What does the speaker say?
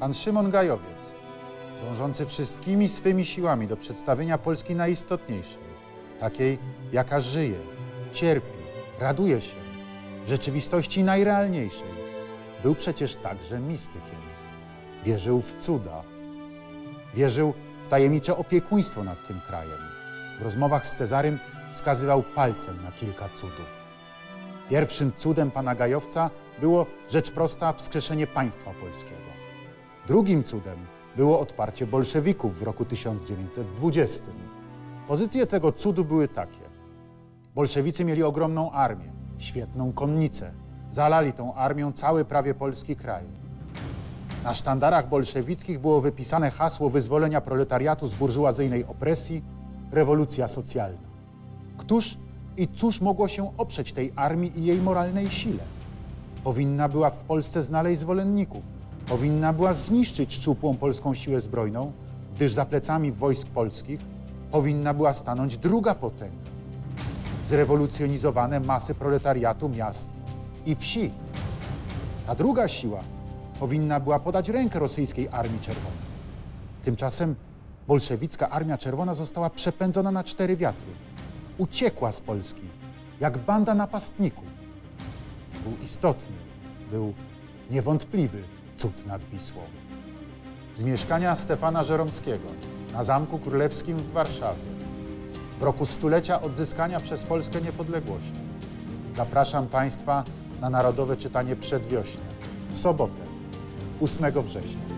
Pan Szymon Gajowiec, dążący wszystkimi swymi siłami do przedstawienia Polski najistotniejszej, takiej, jaka żyje, cierpi, raduje się, w rzeczywistości najrealniejszej, był przecież także mistykiem. Wierzył w cuda, wierzył w tajemnicze opiekuństwo nad tym krajem. W rozmowach z Cezarym wskazywał palcem na kilka cudów. Pierwszym cudem pana Gajowca było rzecz prosta wskrzeszenie państwa polskiego. Drugim cudem było odparcie bolszewików w roku 1920. Pozycje tego cudu były takie. Bolszewicy mieli ogromną armię, świetną konnicę. Zalali tą armią cały prawie polski kraj. Na sztandarach bolszewickich było wypisane hasło wyzwolenia proletariatu z burżuazyjnej opresji, rewolucja socjalna. Któż i cóż mogło się oprzeć tej armii i jej moralnej sile? Powinna była w Polsce znaleźć zwolenników. Powinna była zniszczyć szczupłą polską siłę zbrojną, gdyż za plecami wojsk polskich powinna była stanąć druga potęga. Zrewolucjonizowane masy proletariatu miast i wsi. A druga siła powinna była podać rękę rosyjskiej Armii Czerwonej. Tymczasem bolszewicka Armia Czerwona została przepędzona na cztery wiatry. Uciekła z Polski, jak banda napastników. Był istotny, był niewątpliwy cud nad Wisłą. Z mieszkania Stefana Żeromskiego na Zamku Królewskim w Warszawie w roku stulecia odzyskania przez Polskę niepodległości. Zapraszam Państwa na narodowe czytanie przedwiośnia w sobotę, 8 września.